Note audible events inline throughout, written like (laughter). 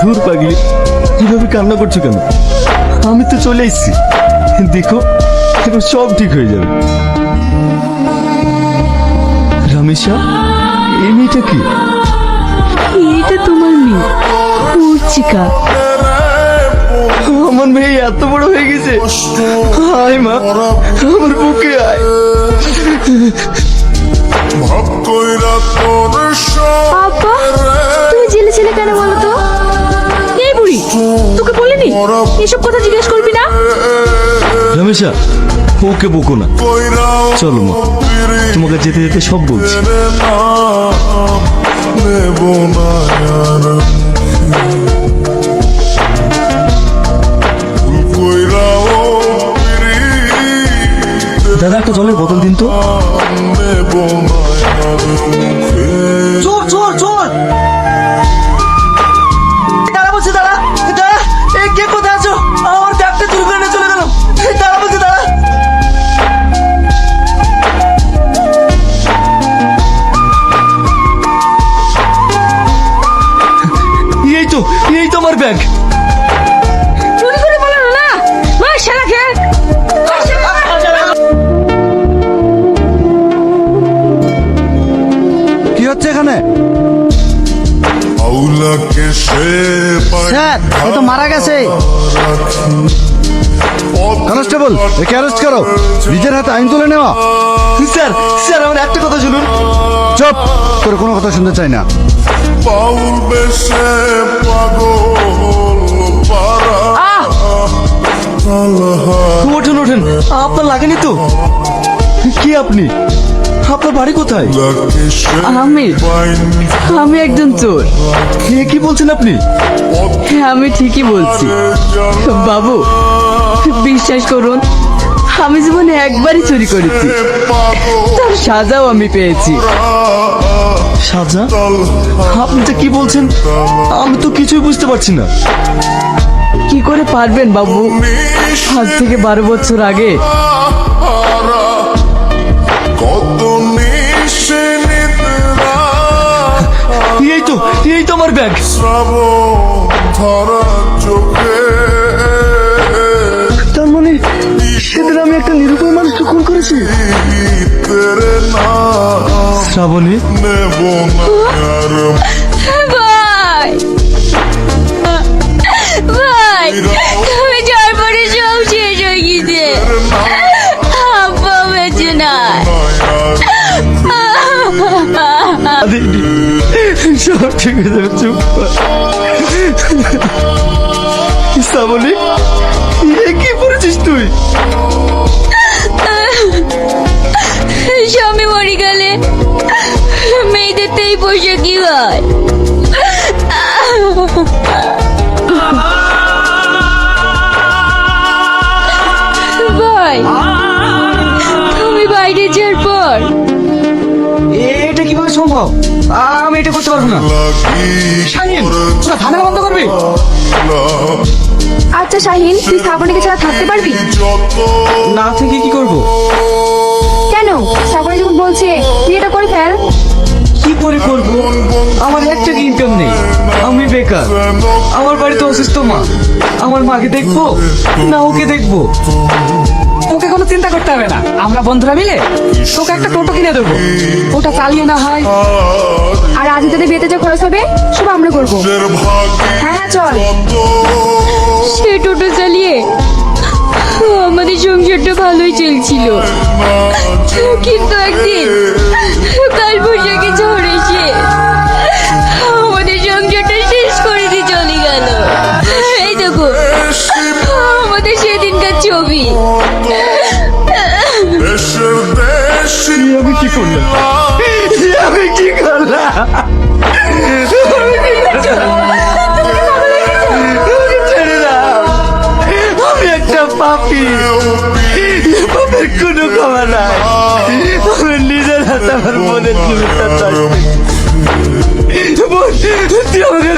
ধুর পাগলি কীভাবে কান্না করছ কেন? আমি তো চলে এসেছি। দেখো এখন সব ঠিক হয়ে যাবে। রমেশা এই মেয়েটা কি? এটা তোমার মেয়ে মর্চিকা আমার মেয়ে এত বড় হয়ে গেছে। আয় মা আমার বুকে আয়। ভাব কইরা তোর আব্বা তুমি জেলে ছেলে কেন বলো তো? এই বুড়ি তোকে বলিনি? এসব কথা জিজ্ঞেস করবি না? রমেশা ওকে বকো না। চলো মা তোমাকে যেতে যেতে সব বলছি। না দাদা একটা জলের বোতল দিন তো। চোর চোর চোর! স্যার এ তো মারা গেছে। কনস্টেবল একে অ্যারেস্ট করো। নিজের হাতে আইন তুলে নেওয়া। স্যার স্যার আমার একটা কথা শুনুন। চুপ তোর কোনো কথা শুনতে চাই না। ওঠেন ওঠেন আপনার লাগেনি তো? কি আপনি? আপনার বাড়ি কোথায়? আমি আমি একজন চোর। এ কি বলছেন আপনি? হ্যাঁ আমি ঠিকই বলছি। বাবু বিশ্বাস করুন আমি জীবনে একবারই চুরি করেছি। তার সাজাও আমি পেয়েছি। সাজা? আপনি তো কি বলছেন? আমি তো কিছুই বুঝতে পারছি না। কি করে পারবেন বাবু? আজ থেকে বারো বছর আগে আমার ব্যাগ। শ্রাবণ ধরা চোখে তার মানে সেদিন আমি একটা নিরুপায় মানুষকে খুন করেছি? শ্রাবণী? নেব না ঠিক যাবে চুপ। শ্রাবণী? এ কি পড়েছিস তুই? স্বামী মরে গেলে। মেয়েদের তো এই পোশাকই হয়? ভাই তুমি বাইরে যাওয়ার পর সম্ভব? আমি এটা করতে পারব না। শাহিন তোরা ঝামেলা বন্ধ করবি? আচ্ছা শাহিন তুই শ্রাবণীকে ছাড়া থাকতে পারবি? না থেকে কি করব? কেন? শ্রাবণী যখন বলছে তুই এটা করে ফেল। কি করে করব? আমার একটা ইনকাম নেই। আমি বেকার। আমার বাড়িতে অসুস্থ মা। আমার মাকে দেখব? না ওকে দেখব? কোনো চিন্তা করতে হবে না। আমরা বন্ধুরা মিলে তোকে একটা টোটো কিনে দেবো। ওটা চালিয়ে না হয়। আর আজ তোদের বিয়েতে যে খরচ হবে সব আমরা করব। হ্যাঁ হ্যাঁ চল। সে টোটো চালিয়ে আমাদের সংসারটা ভালোই চলছিল। কিন্তু একদিন কাল বৈশাখী ঝড় এসে আমাদের সংসারটা শেষ করে দিয়ে চলে গেল। এই দেখো আমি কি করলাম? একটা পাপি। পাপের কোনো ক্ষমা নাই। আমি নিজের হাতে আমার মনের জীবিকা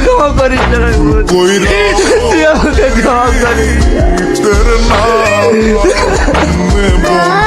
ক্ষমা করিস (laughs)